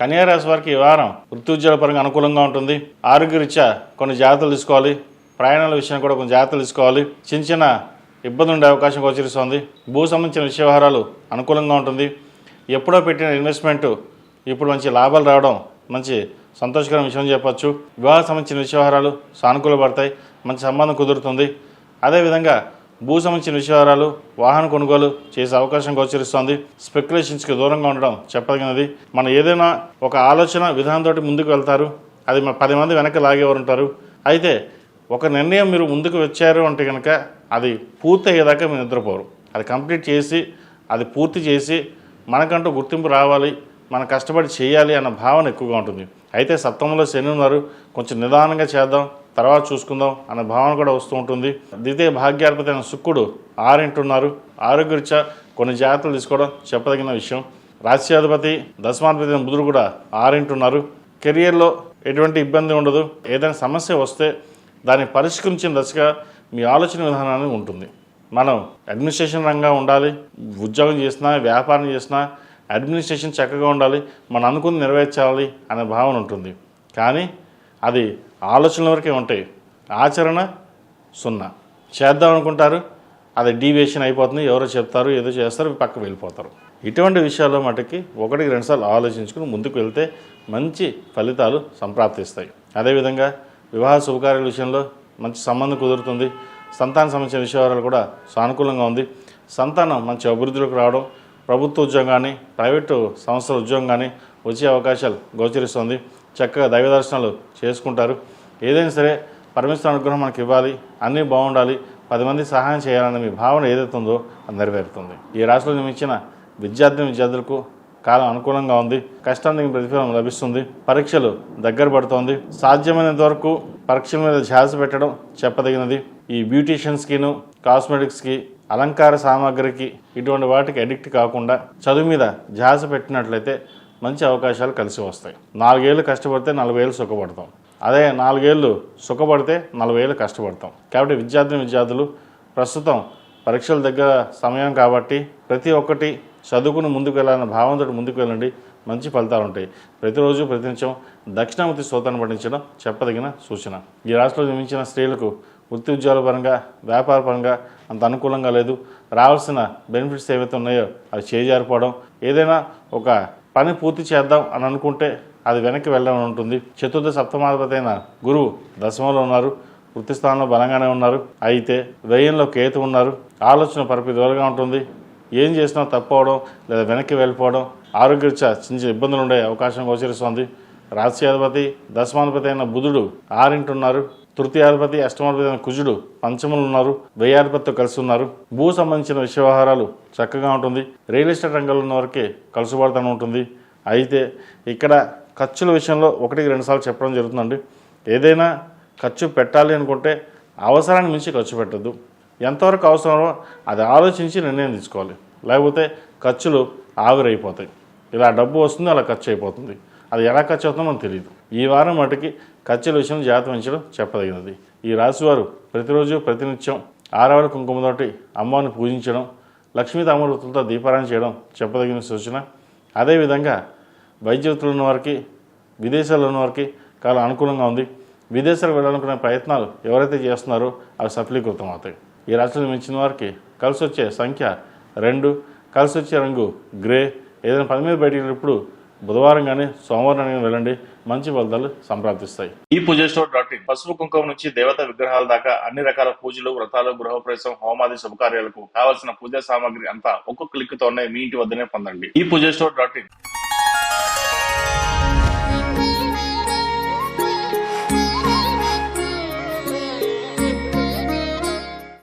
కన్యారాశి వారికి ఈ వారం వృత్తి పరంగా అనుకూలంగా ఉంటుంది. ఆరోగ్యరీత్యా కొన్ని జాగ్రత్తలు తీసుకోవాలి. ప్రయాణాల విషయం కూడా కొన్ని జాగ్రత్తలు తీసుకోవాలి. చిన్న చిన్న ఇబ్బందులు ఉండే అవకాశం గోచరిస్తోంది భూ సంబంధించిన విషయ వ్యవహారాలు అనుకూలంగా ఉంటుంది. ఎప్పుడో పెట్టిన ఇన్వెస్ట్మెంట్ ఇప్పుడు మంచి లాభాలు రావడం మంచి సంతోషకరమైన విషయం చెప్పచ్చు. వివాహ సంబంధించిన విషయ వ్యవహారాలు సానుకూల పడతాయి. మంచి సంబంధం కుదురుతుంది. అదేవిధంగా భూ సంబంధించిన విషయాలు వాహన కొనుగోలు చేసే అవకాశం గోచరిస్తోంది. స్పెక్యులేషన్స్కి దూరంగా ఉండడం చెప్పదగినది. మనం ఏదైనా ఒక ఆలోచన విధానంతో ముందుకు వెళ్తారు. అది మన పది మంది వెనక లాగేవారు ఉంటారు అయితే ఒక నిర్ణయం మీరు ముందుకు వచ్చారు అంటే కనుక అది పూర్తి అయ్యేదాకా మీరు నిద్రపోరు. అది కంప్లీట్ చేసి అది పూర్తి చేసి మనకంటూ గుర్తింపు రావాలి మనం కష్టపడి చేయాలి అన్న భావన ఎక్కువగా ఉంటుంది. అయితే సప్తమంలో శని ఉన్నారు. కొంచెం నిదానంగా చేద్దాం. తర్వాత చూసుకుందాం అన్న భావన కూడా వస్తూ ఉంటుంది. ద్వితీయ భాగ్యాధిపతి అయిన శుక్రుడు ఆరింటున్నారు. ఆరోగ్యరీత్యా కొన్ని జాగ్రత్తలు తీసుకోవడం చెప్పదగిన విషయం. రాజ్యాధిపతి దశమాధిపతి బుధుడు కూడా ఆరింటున్నారు. కెరియర్లో ఎటువంటి ఇబ్బంది ఉండదు. ఏదైనా సమస్య వస్తే దాన్ని పరిష్కరించిన దశగా మీ ఆలోచన విధానాన్ని ఉంటుంది. మనం అడ్మినిస్ట్రేషన్ రంగంగా ఉండాలి. ఉద్యోగం చేసినా వ్యాపారం చేసినా అడ్మినిస్ట్రేషన్ చక్కగా ఉండాలి. మనం అనుకుని నెరవేర్చాలి అనే భావన ఉంటుంది. కానీ అది ఆలోచనల వరకే ఉంటాయి. ఆచరణ సున్నా. చేద్దాం అనుకుంటారు అది డీవియేషన్ అయిపోతుంది ఎవరో చెప్తారు ఏదో చేస్తారు పక్కకు వెళ్ళిపోతారు. ఇటువంటి విషయాల్లో మటుకి ఒకటికి రెండుసార్లు ఆలోచించుకుని ముందుకు వెళ్తే మంచి ఫలితాలు సంప్రాప్తిస్తాయి. అదేవిధంగా వివాహ శుభకార్యాల విషయంలో మంచి సంబంధం కుదురుతుంది. సంతాన సంబంధించిన విషయాలు కూడా సానుకూలంగా ఉంది. సంతానం మంచి అభివృద్ధిలోకి రావడం ప్రభుత్వ ఉద్యోగం కానీ ప్రైవేటు సంస్థల ఉద్యోగం కానీ వచ్చే అవకాశాలు గోచరిస్తుంది. చక్కగా దైవ దర్శనాలు చేసుకుంటారు. ఏదైనా సరే పరమేశ్వర అనుగ్రహం మనకి ఇవ్వాలి అన్నీ బాగుండాలి పది మంది సహాయం చేయాలనే మీ భావన ఏదైతే ఉందో అది నెరవేరుతుంది. ఈ రాశిలో నిర్మించిన విద్యార్థిని విద్యార్థులకు కాలం అనుకూలంగా ఉంది. కష్టానికి ప్రతిఫలం లభిస్తుంది. పరీక్షలు దగ్గర పడుతోంది. సాధ్యమైనంత వరకు పరీక్షల మీద ధ్యాస పెట్టడం చెప్పదగినది. ఈ బ్యూటీషియన్స్కిను కాస్మెటిక్స్కి అలంకార సామాగ్రికి ఇటువంటి వాటికి అడిక్ట్ కాకుండా చదువు మీద ధ్యాస పెట్టినట్లయితే మంచి అవకాశాలు కలిసి వస్తాయి. నాలుగేళ్ళు కష్టపడితే నలభై ఏళ్ళు సుఖపడతాం. అదే నాలుగేళ్ళు సుఖపడితే నలభై ఏళ్ళు కష్టపడతాం. కాబట్టి విద్యార్థిని విద్యార్థులు ప్రస్తుతం పరీక్షల దగ్గర సమయం కాబట్టి ప్రతి ఒక్కటి చదువుకుని ముందుకు వెళ్ళాలన్న భావంతో ముందుకు వెళ్ళండి మంచి ఫలితాలు ఉంటాయి. ప్రతిరోజు ప్రతినిత్యం దక్షిణామూర్తి స్తోత్రాన్ని పఠించడం చెప్పదగిన సూచన. ఈ రాష్ట్రంలో జన్మించిన స్త్రీలకు వృత్తి ఉద్యోగాల పరంగా వ్యాపార పరంగా అంత అనుకూలంగా లేదు. రావాల్సిన బెనిఫిట్స్ ఏవైతే ఉన్నాయో అవి చేజారిపోవడం ఏదైనా ఒక పని పూర్తి చేద్దాం అని అనుకుంటే అది వెనక్కి వెళ్ళని ఉంటుంది. చతుర్థ సప్తమాధిపతి అయిన గురువు దశమంలో ఉన్నారు. వృత్తి స్థానంలో బలంగానే ఉన్నారు. అయితే వ్యయంలో కేతు ఉన్నారు. ఆలోచన పరిపిదోలుగా ఉంటుంది. ఏం చేసినా తప్పవడం లేదా వెనక్కి వెళ్ళిపోవడం ఆరోగ్యరీత్యా చిన్న చిన్న ఇబ్బందులు ఉండే అవకాశం గోచరిస్తోంది. రాజ్యాధిపతి దశమాధిపతి అయిన బుధుడు ఆరింటున్నారు తృతీయాధిపతి అష్టమాధిపతి అయిన కుజుడు పంచములు ఉన్నారు వ్యయాధిపతితో కలిసి ఉన్నారు భూ సంబంధించిన విషయ వ్యవహారాలు చక్కగా ఉంటుంది. రియల్ ఎస్టేట్ రంగంలో ఉన్న వరకే కలుసుబాటుతనం ఉంటుంది. అయితే ఇక్కడ ఖర్చుల విషయంలో ఒకటికి రెండుసార్లు చెప్పడం జరుగుతుందండి. ఏదైనా ఖర్చు పెట్టాలి అనుకుంటే అవసరాన్ని మించి ఖర్చు పెట్టద్దు. ఎంతవరకు అవసరమో అది ఆలోచించి నిర్ణయం తీసుకోవాలి. లేకపోతే ఖర్చులు ఆవిరైపోతాయి. ఇలా డబ్బు వస్తుంది అలా ఖర్చు అయిపోతుంది. అది ఎలా ఖర్చు అవుతుందో మనకు తెలియదు. ఈ వారం మటుకి ఖర్చుల విషయం జాగ్రత్త వహించడం చెప్పదగినది. ఈ రాశివారు ప్రతిరోజు ప్రతినిత్యం ఆరవల కుంకుమతోటి అమ్మవారిని పూజించడం లక్ష్మీ తామృతులతో దీపారాయణ చేయడం చెప్పదగిన సూచన. అదేవిధంగా వైద్య ఉన్న వారికి విదేశాల్లో ఉన్న వారికి చాలా అనుకూలంగా ఉంది. విదేశాలకు వెళ్ళాలనుకునే ప్రయత్నాలు ఎవరైతే చేస్తున్నారో అవి సఫలీకృతం అవుతాయి. ఈ రాశులు మించిన వారికి కలిసి వచ్చే సంఖ్య రెండు. కలిసి వచ్చే రంగు గ్రే. ఏదైనా పని మీద బయటికి వెళ్ళినప్పుడు బుధవారం కానీ సోమవారం కానీ వెళ్ళండి. మంచి ఫలితాలు సంప్రాప్తిస్తాయి. ఈ పూజ స్టోర్ డాట్ ఇన్ పసుపు కుంకుమ నుంచి దేవత విగ్రహాల దాకా అన్ని రకాల పూజలు వ్రతాలు గృహప్రవేశం హోమాది శుభకార్యాలకు కావలసిన పూజా సామాగ్రి అంతా ఒక్కొక్క క్లిక్ తోనే మీ ఇంటి వద్దనే పొందండి. ఈ పూజ స్టోర్ డాట్ ఇన్.